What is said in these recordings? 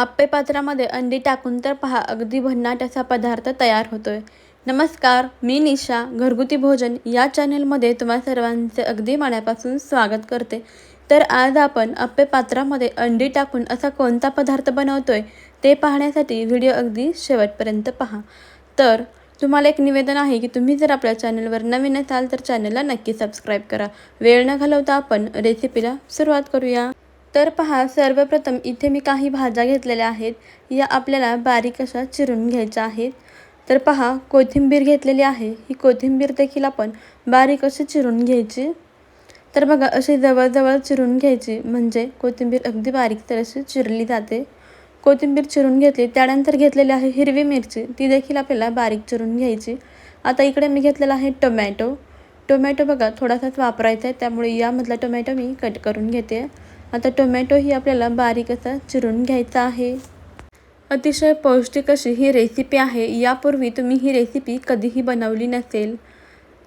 आप्पे पात्रामध्ये अंडी टाकून तर पहा अगदी भन्नाट असा पदार्थ तयार होतोय. नमस्कार मी निशा घरगुती भोजन या चॅनलमध्ये तुम्हा सर्वांचे अगदी मनापासून स्वागत करते. तर आज आपण आप्पे पात्रामध्ये अंडी टाकून असा कोणता पदार्थ बनवतोय ते पाहण्यासाठी व्हिडिओ अगदी शेवटपर्यंत पहा. तर तुम्हाला एक निवेदन आहे की तुम्ही जर आपल्या चॅनलवर नवीन असाल तर चॅनलला नक्की सबस्क्राईब करा. वेळ न घालवता आपण रेसिपीला सुरुवात करूया. तर पहा सर्वप्रथम इथे मी काही भाज्या घेतलेल्या आहेत. या आपल्याला बारीक अशा चिरून घ्यायच्या आहेत. तर पहा कोथिंबीर घेतलेली आहे. ही कोथिंबीर देखील आपण बारीक अशी चिरून घ्यायची. तर बघा अशी जवळजवळ चिरून घ्यायची. म्हणजे कोथिंबीर अगदी बारीक तर अशी चिरली जाते. कोथिंबीर चिरून घेतली त्यानंतर घेतलेली आहे हिरवी मिरची. ती देखील आपल्याला बारीक चिरून घ्यायची. आता इकडे मी घेतलेला आहे टोमॅटो. टोमॅटो बघा थोडासाच वापरायचा आहे. त्यामुळे यामधला टोमॅटो मी कट करून घेते. आता टोमॅटो ही आपल्याला बारीक असा चिरून घ्यायचा आहे. अतिशय पौष्टिक अशी ही रेसिपी आहे. यापूर्वी तुम्ही ही रेसिपी कधीही बनवली नसेल.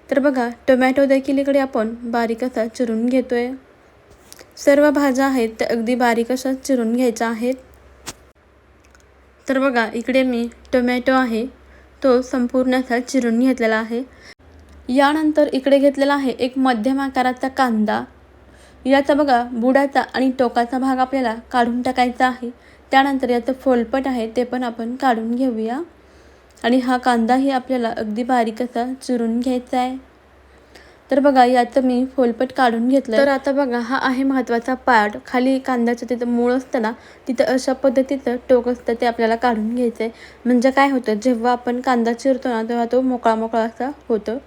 तर बघा टोमॅटो देखील इकडे आपण बारीक असा चिरून आहे सर्व भाज्या आहेत त्या अगदी बारीक अशा चिरून घ्यायच्या आहेत. तर बघा इकडे मी टोमॅटो आहे तो संपूर्ण असा चिरून घेतलेला आहे. यानंतर इकडे घेतलेला आहे एक मध्यम आकाराचा कांदा. याचा बघा बुडाचा आणि टोकाचा भाग आपल्याला काढून टाकायचा आहे. त्यानंतर याचं फोलपट आहे ते पण आपण काढून घेऊया. आणि हा कांदाही आपल्याला अगदी बारीक असा चिरून घ्यायचा आहे. तर बघा याचं मी फोलपट काढून घेतलं तर आता बघा हा आहे महत्त्वाचा पार्ट. खाली कांद्याचं तिथं मूळ असतं ना तिथं अशा पद्धतीचं टोक असतं ते आपल्याला काढून घ्यायचं आहे म्हणजे काय होतं जेव्हा आपण कांदा चिरतो ना तेव्हा तो मोकळा मोकळा असा होतो.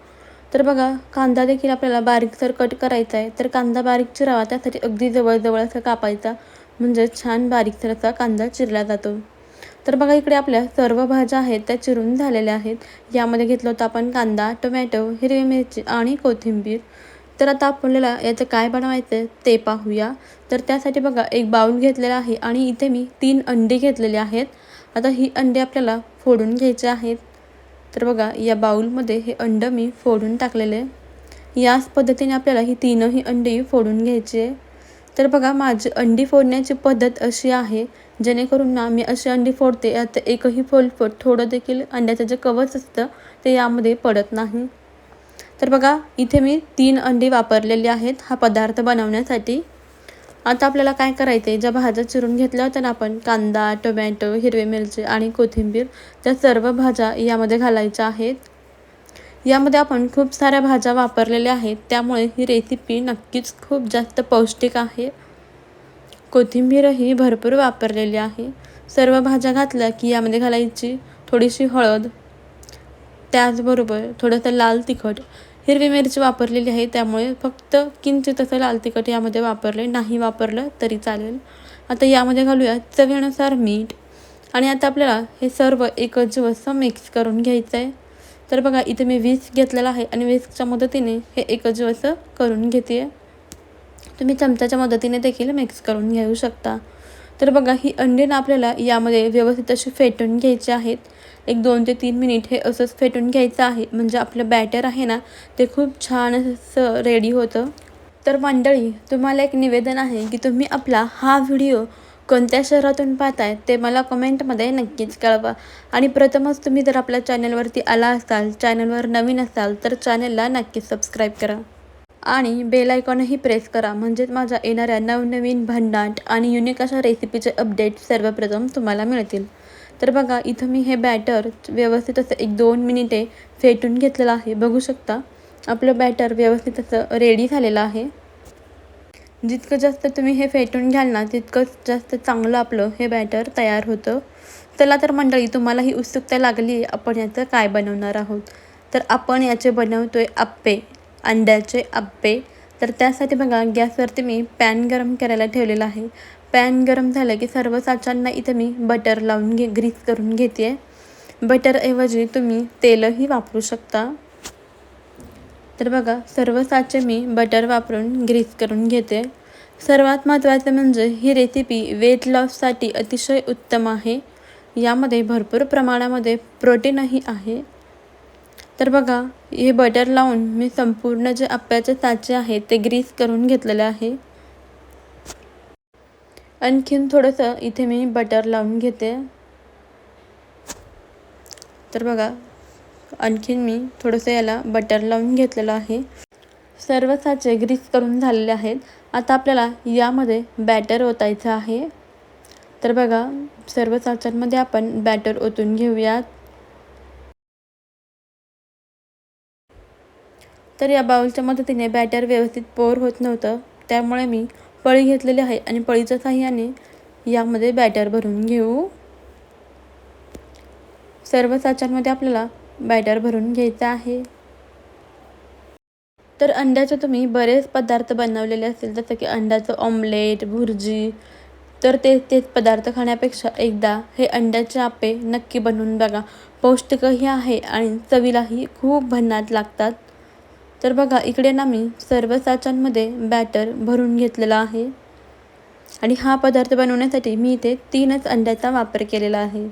तर बघा कांदा देखील आपल्याला बारीकसर कट करायचा आहे तर कांदा बारीक चिरावा त्यासाठी अगदी जवळजवळ असं कापायचा. म्हणजे छान बारीकसर असा कांदा चिरला जातो. तर बघा इकडे आपल्या सर्व भाज्या आहेत त्या चिरून झालेल्या आहेत. यामध्ये घेतलं होतं आपण कांदा टोमॅटो हिरवी मिरची आणि कोथिंबीर. तर आता आपल्याला याचं काय बनवायचं ते पाहूया. तर त्यासाठी बघा एक बाऊल घेतलेला आहे आणि इथे मी तीन अंडी घेतलेली आहेत. आता ही अंडी आपल्याला फोडून घ्यायची आहेत. तर बघा या बाऊलमध्ये हे अंड मी फोडून टाकलेले याच पद्धतीने आपल्याला ही तीनही अंडी फोडून घ्यायची आहे. तर बघा माझी अंडी फोडण्याची पद्धत अशी आहे जेणेकरून ना मी अशी अंडी फोडते यात एकही फोलफोट थोडं देखील अंड्याचं जे कवच असतं ते यामध्ये पडत नाही. तर बघा इथे मी तीन अंडी वापरलेली आहेत हा पदार्थ बनवण्यासाठी. आता आपल्याला काय करायचं आहे ज्या भाज्या चिरून घेतल्या होत्या ना आपण कांदा टोमॅटो हिरवी मिरची आणि कोथिंबीर त्या सर्व भाज्या यामध्ये घालायच्या आहेत. यामध्ये आपण खूप साऱ्या भाज्या वापरलेल्या आहेत. त्यामुळे ही रेसिपी नक्कीच खूप जास्त पौष्टिक आहे. कोथिंबीरही भरपूर वापरलेली आहे. सर्व भाज्या घातल्या की यामध्ये घालायची थोडीशी हळद त्याचबरोबर थोडंसं लाल तिखट हिरवी मिरची वापरलेली आहे त्यामुळे फक्त किंचित असं लाल तिखट यामध्ये वापरले नाही वापरलं तरी चालेल. आता यामध्ये घालूया चवीनुसार मीठ. आणि आता आपल्याला हे सर्व एकच असं मिक्स करून घ्यायचं आहे तर बघा इथे मी वीस घेतलेला आहे आणि वीसच्या मदतीने हे एकच असं करून घेते तुम्ही चमच्याच्या मदतीने देखील मिक्स करून घेऊ शकता. तर बघा ही अंडी आपल्याला यामध्ये व्यवस्थित अशी फेटून घ्यायची आहेत. एक दोन ते तीन मिनिट हे असंच फेटून घ्यायचं आहे. म्हणजे आपलं बॅटर आहे ना ते खूप छान असं रेडी होतं. तर मंडळी तुम्हाला एक निवेदन आहे की तुम्ही आपला हा व्हिडिओ कोणत्या शहरातून पाहताय ते मला कमेंटमध्ये नक्कीच कळवा. आणि प्रथमच तुम्ही जर आपल्या चॅनलवरती आला असाल चॅनलवर नवीन असाल तर चॅनलला नक्कीच सबस्क्राईब करा. आणि बेल आयकॉनही प्रेस करा. म्हणजेच माझ्या येणाऱ्या नवनवीन भन्नाट आणि युनिक अशा रेसिपीचे अपडेट सर्वप्रथम तुम्हाला मिळतील. तर बघा इथं मी हे बॅटर व्यवस्थित असं एक दोन मिनिटे फेटून घेतलेलं आहे. बघू शकता आपलं बॅटर व्यवस्थित असं रेडी झालेलं आहे. जितकं जास्त तुम्ही हे फेटून घ्याल ना तितकंच जास्त चांगलं आपलं हे बॅटर तयार होतं. चला तर मंडळी तुम्हाला ही उत्सुकता लागली आहे आपण याचं काय बनवणार आहोत? तर आपण याचे बनवतो आहे आप्पे. अंड्याचे आप्पे. तर त्यासाठी बघा गॅसवरती मी पॅन गरम करायला ठेवलेला आहे. पॅन गरम झालं की सर्व साचांना इथं मी बटर लावून घे ग्रीस करून घेते आहे बटरऐवजी तुम्ही तेलही वापरू शकता. तर बघा सर्व साचे मी बटर वापरून ग्रीस करून घेते सर्वात महत्त्वाचं म्हणजे ही रेसिपी वेट लॉससाठी अतिशय उत्तम आहे. यामध्ये भरपूर प्रमाणामध्ये प्रोटीनही आहे. तर बघा हे बटर लावून मी संपूर्ण जे आप्याचे साचे आहे ते ग्रीस करून घेतलेले आहे. आणखीन थोडंसं इथे मी बटर लावून घेते. तर बघा आणखीन मी थोडंसं याला बटर लावून घेतलेलं आहे. सर्व साचे ग्रीस करून झालेले आहेत. आता आपल्याला यामध्ये बॅटर ओतायचं आहे. तर बघा सर्व साच्यांमध्ये आपण बॅटर ओतून घेऊयात. तर या बाउलच्या मदतीने बॅटर व्यवस्थित पोर होत नव्हतं. त्यामुळे मी पळी घेतलेली आहे आणि पळीच्या साह्याने यामध्ये बॅटर भरून घेऊ. सर्व साच्यांमध्ये आपल्याला बॅटर भरून घ्यायचं आहे. तर अंड्याचे तुम्ही बरेच पदार्थ बनवलेले असतील जसं की अंड्याचं ऑमलेट भुर्जी. तर ते तेच पदार्थ खाण्यापेक्षा एकदा हे अंड्याचे आपे नक्की बनवून बघा. पौष्टिकही आहे आणि चवीलाही खूप भन्नाट लागतात. तर बघा इकडे ना मी सर्व साचांमध्ये बॅटर भरून घेतलेला आहे. आणि हा पदार्थ बनवण्यासाठी मी इथे तीनच अंड्याचा वापर केलेला आहे.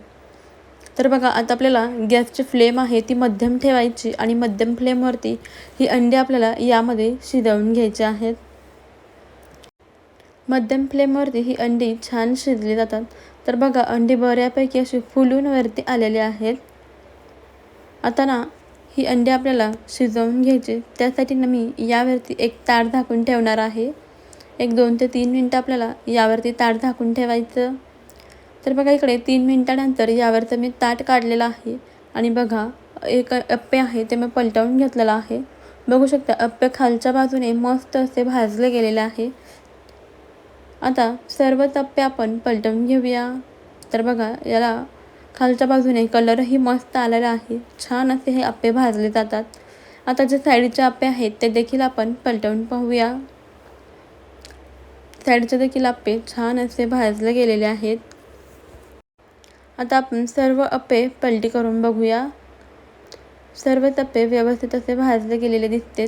तर बघा आता आपल्याला गॅसची फ्लेम आहे ती मध्यम ठेवायची आणि मध्यम फ्लेमवरती ही अंडी आपल्याला यामध्ये शिजवून घ्यायची आहेत. मध्यम फ्लेमवरती ही अंडी छान शिजली जातात. तर बघा अंडी बऱ्यापैकी अशी फुलून वरती आलेली आहेत. आता ना ही अंडी आपल्याला शिजवून घ्यायचे. त्यासाठी ना मी यावरती एक ताट झाकून ठेवणार आहे. एक दोन ते तीन मिनटं आपल्याला यावरती ताट झाकून ठेवायचं. तर बघा इकडे तीन मिनटानंतर यावरचं मी ताट काढलेलं आहे. आणि बघा एक अप्पे आहे ते मी पलटवून घेतलेलं आहे. बघू शकता अप्पे खालच्या बाजूने मस्त असे भाजले गेलेले आहे. आता सर्व अप्पे आपण पलटवून घेऊया. तर बघा याला खालच्या बाजूने कलरही मस्त आलेला आहे. छान असे हे अप्पे भाजले जातात. आता जे साईडचे अप्पे आहेत ते देखील आपण पलटवून पाहूया. साईडचे देखील अप्पे छान असे भाजले गेलेले आहेत. आता आपण सर्व अप्पे पलटी करून बघूया. सर्व तप्पे व्यवस्थित असे भाजले गेलेले दिसतात.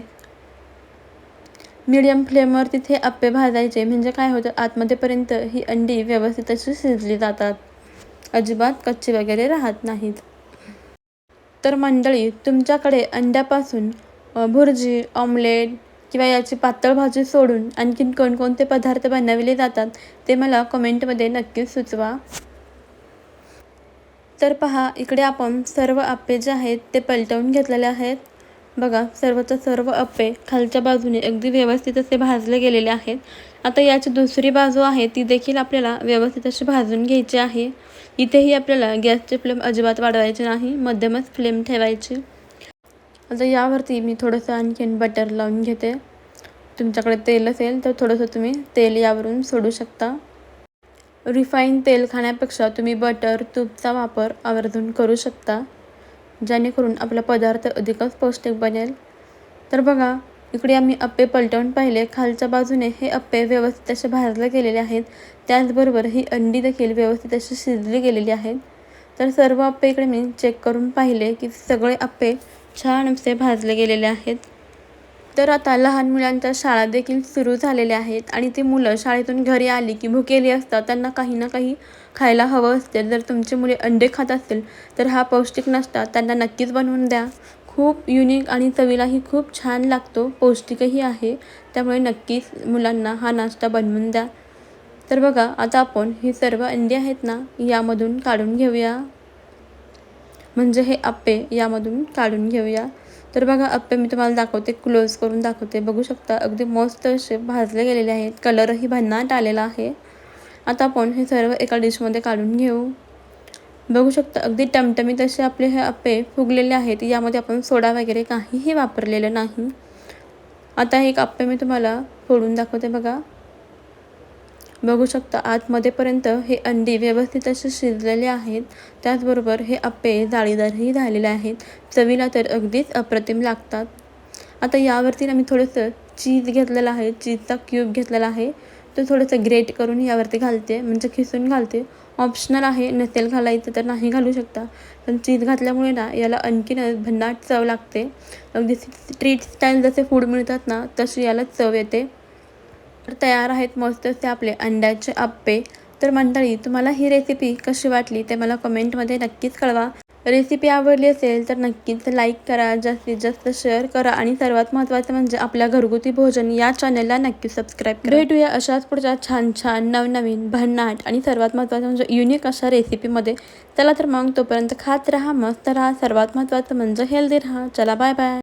मीडियम फ्लेमवर तिथे अप्पे भाजायचे. म्हणजे काय होतं आतमध्येपर्यंत ही अंडी व्यवस्थित अशी शिजली जातात. अजिबात कच्चे वगैरे राहत नाहीत. तर मंडळी तुमच्याकडे अंड्यापासून भुर्जी ऑमलेट किंवा याची पातळ भाजी सोडून आणखीन कोणकोणते पदार्थ बनविले जातात ते मला कमेंटमध्ये नक्कीच सुचवा. तर पहा इकडे आपण सर्व आप्पे जे आहेत ते पलटवून घेतलेले आहेत. बघा सर्वच्या सर्व अप्पे खालच्या बाजूने अगदी व्यवस्थित असे भाजले गेलेले आहेत. आता याची दुसरी बाजू आहे ती देखील आपल्याला व्यवस्थित अशी भाजून घ्यायची आहे. इथेही आपल्याला गॅसची फ्लेम अजिबात वाढवायची नाही मध्यमच फ्लेम ठेवायची. आता यावरती मी थोडंसं आणखीन बटर लावून घेते. तुमच्याकडे तेल असेल तर थोडंसं तुम्ही तेल यावरून सोडू शकता. रिफाईन तेल खाण्यापेक्षा तुम्ही बटर तूपचा वापर आवर्जून करू शकता. जेणेकरून आपला पदार्थ अधिकच पौष्टिक बनेल. तर बघा इकडे आम्ही अप्पे पलटवून पाहिले. खालच्या बाजूने हे अप्पे व्यवस्थित असे भाजले गेलेले आहेत. त्याचबरोबर ही अंडी देखील व्यवस्थित अशी शिजली गेलेली आहेत. तर सर्व अप्पे इकडे मी चेक करून पाहिले की सगळे अप्पे छान असे भाजले गेलेले आहेत. तर आता लहान मुलांच्या शाळा देखील सुरू झालेल्या आहेत आणि ती मुलं शाळेतून घरी आली की भुकेली असतात त्यांना काही ना काही खायला हवं असते. जर तुमची मुले अंडे खात असतील तर हा पौष्टिक नाश्ता त्यांना नक्कीच बनवून द्या. खूप युनिक आणि चवीलाही खूप छान लागतो. पौष्टिकही आहे. त्यामुळे नक्कीच मुलांना हा नाश्ता बनवून द्या. तर बघा आता आपण ही सर्व अंडी आहेत ना यामधून काढून घेऊया. म्हणजे हे आप्पे यामधून काढून घेऊया. तर बघा अप्पे मी तुम्हाला दाखवते क्लोज करून दाखवते. बघू शकता अगदी मस्त असे भाजले गेलेले आहेत. कलरही भन्नाट आलेला आहे. आता आपण हे सर्व एका डिशमध्ये काढून घेऊ. बघू शकता अगदी टमटमीत असे आपले हे अप्पे फुगलेले आहेत. यामध्ये आपण सोडा वगैरे काहीही वापरलेलं नाही. आता एक अप्पे मी तुम्हाला फोडून दाखवते बघा. बघू शकता आतमध्येपर्यंत हे अंडी व्यवस्थित असे शिजलेले आहेत. त्याचबरोबर हे अप्पे जाळीदारही झालेले आहेत. चवीला तर अगदीच अप्रतिम लागतात. आता यावरती आम्ही थोडंसं चीज घेतलेलं आहे चीजचा क्यूब घेतलेला आहे. तो थोडंसं ग्रेट करून यावरती घालते म्हणजे खिसून घालते. ऑप्शनल आहे नसेल घालायचं तर नाही घालू शकता. पण चीज घातल्यामुळे ना याला आणखीन भन्नाट चव लागते. अगदी स्ट्रीट स्टाईल जसे फूड मिळतात ना तशी याला चव येते. तर तयार आहेत मस्त असे आपले अंड्याचे आप्पे. तर मंडळी तुम्हाला ही रेसिपी कशी वाटली ते मला कमेंटमध्ये नक्कीच कळवा. रेसिपी आवडली असेल तर नक्कीच लाईक करा जास्तीत जास्त शेअर करा आणि सर्वात महत्त्वाचं म्हणजे आपल्या घरगुती भोजन या चॅनलला नक्की सबस्क्राईब करा. भेटूया अशाच पुढच्या छान छान नवनवीन भन्नाट आणि सर्वात महत्त्वाचं म्हणजे युनिक अशा रेसिपीमध्ये चला तर मग तोपर्यंत खात राहा मस्त राहा. सर्वात महत्त्वाचं म्हणजे हेल्दी राहा. चला बाय बाय